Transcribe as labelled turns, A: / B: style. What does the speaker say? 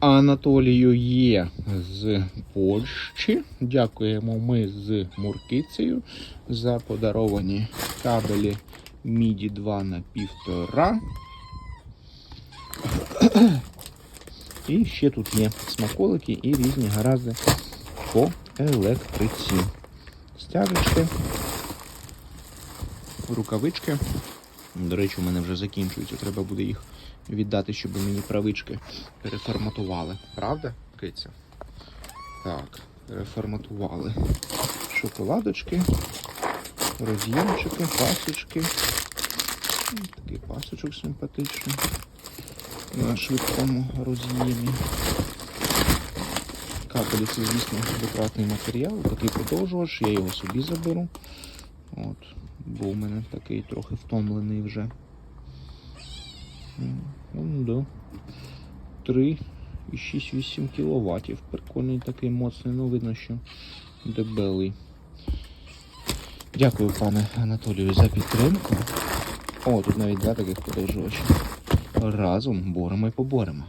A: Анатолію є з Польщі. Дякуємо ми з Муркицею за подаровані кабелі MIDI 2 на 1,5. І ще тут є смаколики і різні гаразди по електриці. Стяжечки, рукавички. До речі, у мене вже закінчуються. Треба буде їх віддати, щоб мені правички переформатували. Правда, киця? Так, переформатували. Шоколадочки, роз'ємчики, пасочки. Такий пасочок симпатичний. На швидкому роз'ємі. Капелі це, звісно, витратний матеріал, такий подовжувач, я його собі заберу. От, бо у мене такий трохи втомлений вже. М, Ну, да. 3,6-8 кВт. Прикольний такий моцний, ну видно, що дебелий. Дякую, пане Анатолію, за підтримку. О, тут навіть два таких подовжувачів. Разом боремо і поборемо.